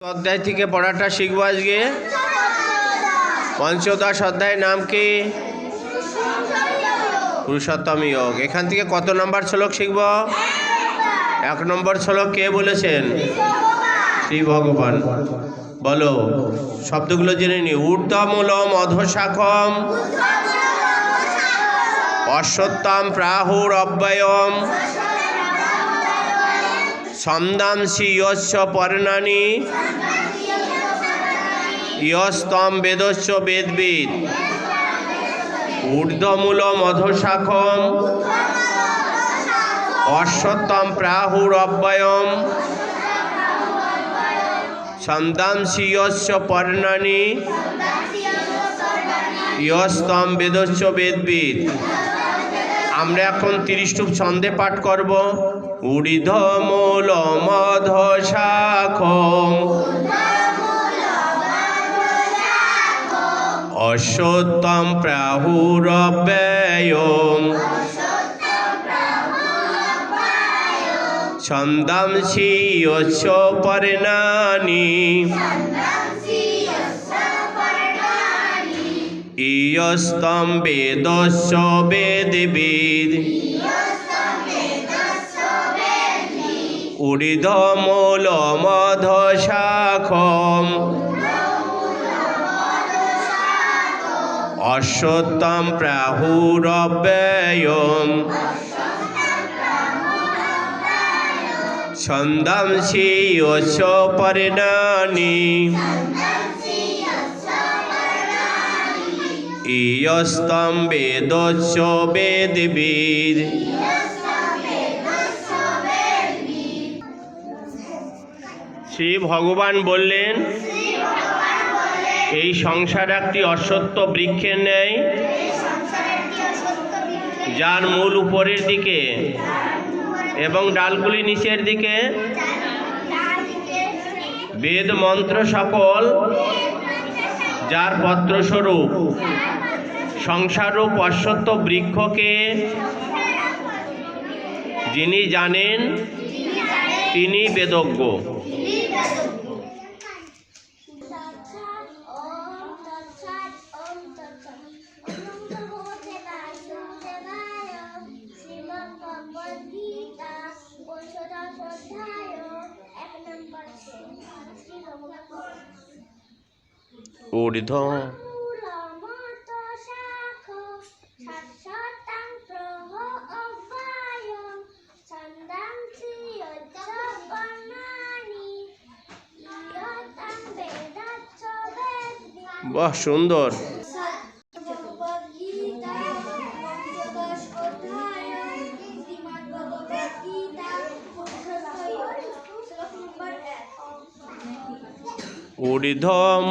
অধ্যায় থেকে পড়াটা শিখব আজকে। পঞ্চদশ অধ্যায়ের নাম কি? পুরুষোত্তম যোগ এখান থেকে কত নম্বর শ্লোক শিখব? এক নম্বর শ্লোক কে বলেছেন? শ্রী ভগবান বলো, শব্দগুলো জেনে নি ঊর্ধ্বমূলম অধশাখম অশ্বত্তম প্রাহুর অব্যয়ম ছন্দাংশি যস্য পর্ণানি। ইয়স্তম বেদস্য বেদবিদ। ঊর্ধ্বমূল মধুশাখম। অশ্বত্তম প্রাহুর অব্যয়ম ছন্দাংশি যস্য পর্ণানি। ইয়স্তম বেদস্য বেদবিদ। আমরা এখন তিরিশটুক ছন্দে পাঠ করব। উড়িধ মূল মধ শাখম অশ্বত্তম প্রাহুর ব্যয়ম ছন্দাংশি যস্য পর্ণানি ইয়স্তম বেদস্য বেদবিদ মূল মধ শাখম অশ্বত্তম প্রাহুর ব্যয়ম ছন্দাংশি যস্য পর্ণানি ইয়স্তম বেদস্য বেদবিদ শ্রী ভগবান বললেন, এই সংসার একটি অসত্য বৃক্ষের ন্যায় যার মূল উপরের দিকে এবং ডালগুলি নিচের দিকে বেদ মন্ত্র সকল, যার পত্রস্বরূপ সংসারূপ অশ্বত্থ বৃক্ষকে যিনি জানেন, তিনি বেদজ্ঞ। ঊর্ধ্ব বাহ সুন্দর। ঊর্ধ্বম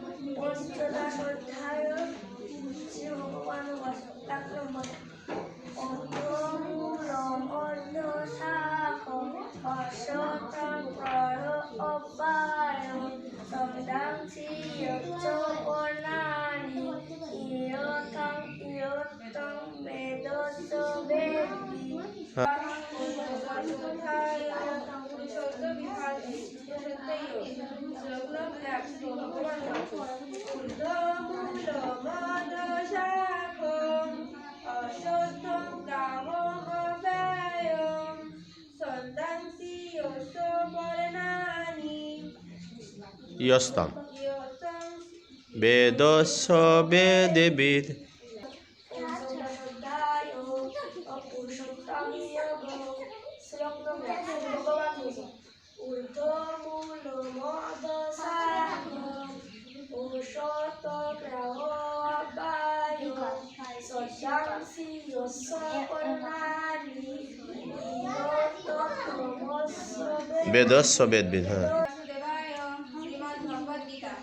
ইয়স্তম। বেদস্য বেদবিদ বেদস্য বেদবিদ হ্যাঁ বাসুদেবায় শ্রীমদ্ ভগবদ গীতা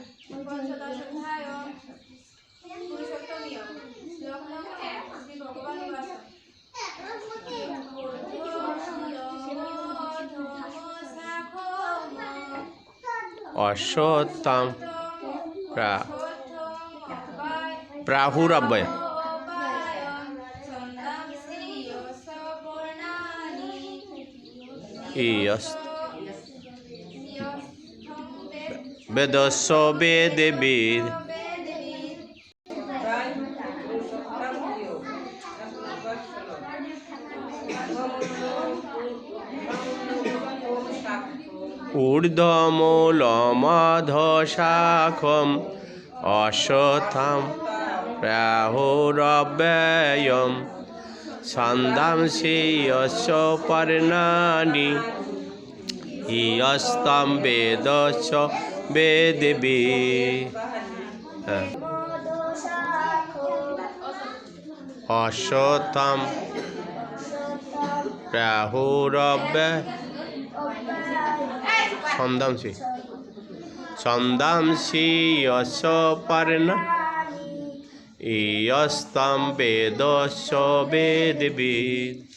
পঞ্চদশ অধ্যায় পুরুষোত্তমীয় শ্লোক নম্বর এক শ্রী ভগবান বাস শাখো অশ্বত্থাম প্রাহুরাবয় বেদস্ব বেদে বেদে বেদ বেদবিদ ঊর্ধ্বমূলমধশাখম অশ্বত্থাম প্রাহুরব্যয়ম ছন্দাংসি যশ পর্ণানি ইয়স্তম বেদস্য বেদবি। হ্যাঁ। অশ্বত্থাম প্রাহুরব্যয় অশ যশ পর্ণ ইয়স্তম বেদবিদ